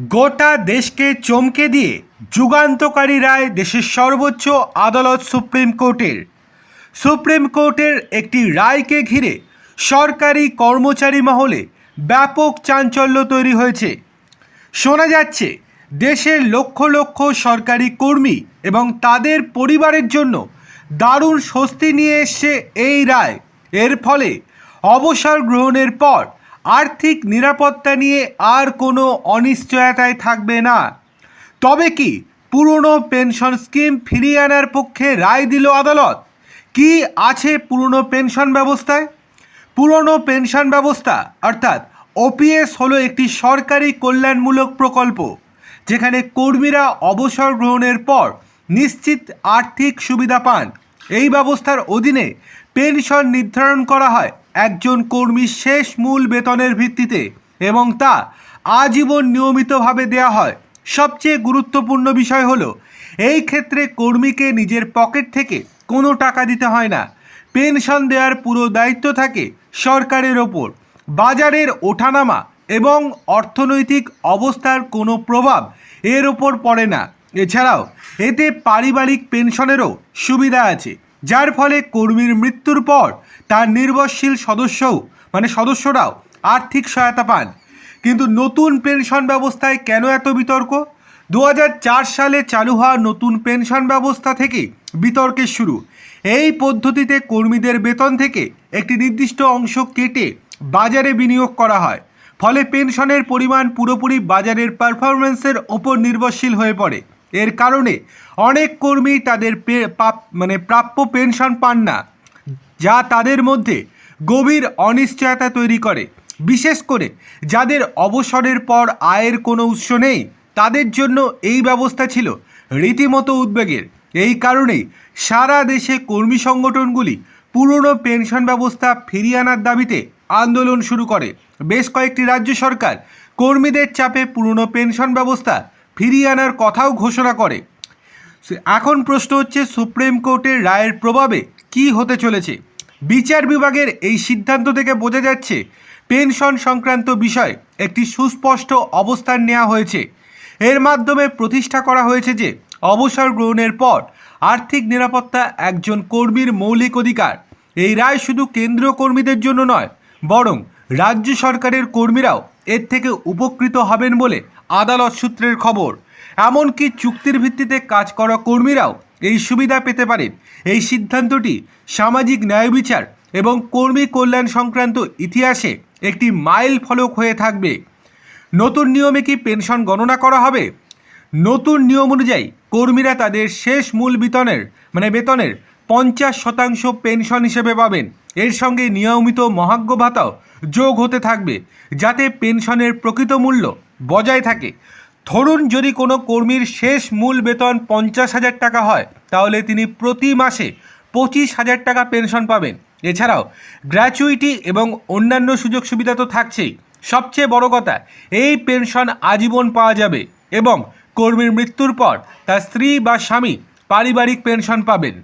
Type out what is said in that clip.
গোটা দেশকে চমকে দিয়ে যুগান্তকারী রায় দেশের সর্বোচ্চ আদালত সুপ্রিম কোর্টের। সুপ্রিম কোর্টের একটি রায়কে ঘিরে সরকারি কর্মচারী মহলে ব্যাপক চাঞ্চল্য তৈরি হয়েছে। শোনা যাচ্ছে, দেশের লক্ষ লক্ষ সরকারি কর্মী এবং তাদের পরিবারের জন্য দারুণ স্বস্তি নিয়ে এসছে এই রায়। এর ফলে অবসর গ্রহণের পর আর্থিক নিরাপত্তা নিয়ে আর কোনো অনিশ্চয়তায় থাকবে না। তবে কি পুরনো পেনশন স্কিম ফিরিয়ে আনার পক্ষে রায় দিল আদালত? কি আছে পুরনো পেনশন ব্যবস্থায়? পুরনো পেনশন ব্যবস্থা, অর্থাৎ ওপিএস হলো একটি সরকারি কল্যাণমূলক প্রকল্প, যেখানে কর্মীরা অবসর গ্রহণের পর নিশ্চিত আর্থিক সুবিধা পান। এই ব্যবস্থার অধীনে পেনশন নির্ধারণ করা হয়। একজন কর্মীর শেষ মূল বেতনের ভিত্তিতে এবং তা আজীবন নিয়মিতভাবে দেয়া হয়। সবচেয়ে গুরুত্বপূর্ণ বিষয় হলো, এই ক্ষেত্রে কর্মীকে নিজের পকেট থেকে কোনো টাকা দিতে হয় না। পেনশন দেওয়ার পুরো দায়িত্ব থাকে সরকারের ওপর। বাজারের ওঠানামা এবং অর্থনৈতিক অবস্থার কোনো প্রভাব এর ওপর পড়ে না। এছাড়াও, এতে পারিবারিক পেনশনেরও সুবিধা আছে। যার ফলে কর্মীর মৃত্যুর পর তার নির্ভরশীল সদস্যও মানে সদস্যরাও আর্থিক সহায়তা পান। কিন্তু নতুন পেনশন ব্যবস্থায় কেন এত বিতর্ক? দু হাজার চার সালে চালু হওয়া নতুন পেনশন ব্যবস্থা থেকে বিতর্কের শুরু। এই পদ্ধতিতে কর্মীদের বেতন থেকে একটি নির্দিষ্ট অংশ কেটে বাজারে বিনিয়োগ করা হয়। ফলে পেনশনের পরিমাণ পুরোপুরি বাজারের পারফরমেন্সের ওপর নির্ভরশীল হয়ে পড়ে। এর কারণে অনেক কর্মী তাদের মানে প্রাপ্য পেনশন পান না, যা তাদের মধ্যে গভীর অনিশ্চয়তা তৈরি করে। বিশেষ করে যাদের অবসরের পর আয়ের কোনো উৎস নেই, তাদের জন্য এই ব্যবস্থা ছিল রীতিমতো উদ্বেগের। এই কারণেই সারা দেশে কর্মী সংগঠনগুলি পুরনো পেনশন ব্যবস্থা ফিরিয়ে আনার দাবিতে আন্দোলন শুরু করে। বেশ কয়েকটি রাজ্য সরকার কর্মীদের চাপে পুরনো পেনশন ব্যবস্থা ফিরিয়ে আনার কথাও ঘোষণা করে। এখন প্রশ্ন হচ্ছে, সুপ্রিম কোর্টের রায়ের প্রভাবে কি হতে চলেছে? বিচার বিভাগের এই সিদ্ধান্ত থেকে বোঝা যাচ্ছে, পেনশন সংক্রান্ত বিষয়ে একটি সুস্পষ্ট অবস্থান নেওয়া হয়েছে। এর মাধ্যমে প্রতিষ্ঠা করা হয়েছে যে, অবসর গ্রহণের পর আর্থিক নিরাপত্তা একজন কর্মীর মৌলিক অধিকার। এই রায় শুধু কেন্দ্রীয় কর্মীদের জন্য নয়, বরং রাজ্য সরকারের কর্মীরাও এর থেকে উপকৃত হবেন বলে আদালত সূত্রের খবর। এমনকি চুক্তির ভিত্তিতে কাজ করা কর্মীরাও এই সুবিধা পেতে পারেন। এই সিদ্ধান্তটি সামাজিক ন্যায় বিচার এবং কর্মী কল্যাণ সংক্রান্ত ইতিহাসে একটি মাইল ফলক হয়ে থাকবে। নতুন নিয়মে কি পেনশন গণনা করা হবে? নতুন নিয়ম অনুযায়ী কর্মীরা তাদের শেষ মূল বেতনের মানে বেতনের পঞ্চাশ শতাংশ পেনশন হিসেবে পাবেন। এর সঙ্গে নিয়মিত মহাজ্ঞ ভাতাও যোগ হতে থাকবে, যাতে পেনশনের প্রকৃত মূল্য বজায় থাকে। ধরুন যদি কোনো কর্মীর শেষ মূল বেতন পঞ্চাশ হাজার টাকা হয়, তাহলে তিনি প্রতি মাসে পঁচিশ হাজার টাকা পেনশন পাবেন। এছাড়াও গ্র্যাচুইটি এবং অন্যান্য সুযোগ সুবিধা তো থাকছেই। সবচেয়ে বড় কথা, এই পেনশন আজীবন পাওয়া যাবে এবং কর্মীর মৃত্যুর পর তার স্ত্রী বা স্বামী পারিবারিক পেনশন পাবেন।